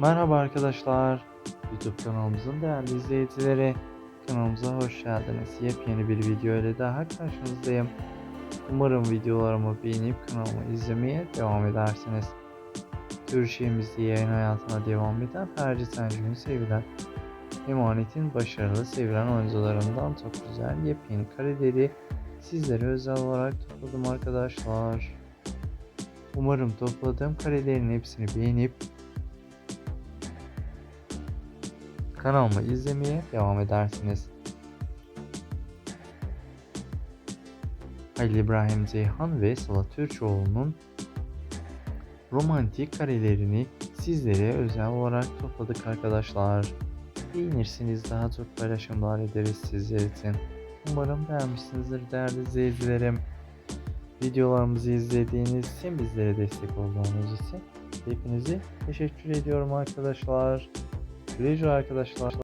Merhaba arkadaşlar. YouTube kanalımızın değerli izleyicileri. Kanalımıza hoş geldiniz. Yepyeni bir video ile daha karşınızdayım. Umarım videolarımı beğenip kanalımı izlemeye devam edersiniz. Türkiye'mizde yayın hayatına devam eden Ferdi Sancı'nın sevilen Emanet'in başarılı sevilen oyuncularından çok güzel yepyeni kareleri sizlere özel olarak topladım arkadaşlar. Umarım topladığım karelerin hepsini beğenip kanalımı izlemeye devam edersiniz. Halil İbrahim Ceyhan ve Sıla Türkoğlu'nun romantik karelerini sizlere özel olarak topladık arkadaşlar. Beğenirsiniz daha çok paylaşımlar ederiz sizler için. Umarım beğenmişsinizdir değerli izleyicilerim. Videolarımızı izlediğiniz için bizlere destek olduğunuz için hepinize teşekkür ediyorum arkadaşlar. Silivri arkadaşlar.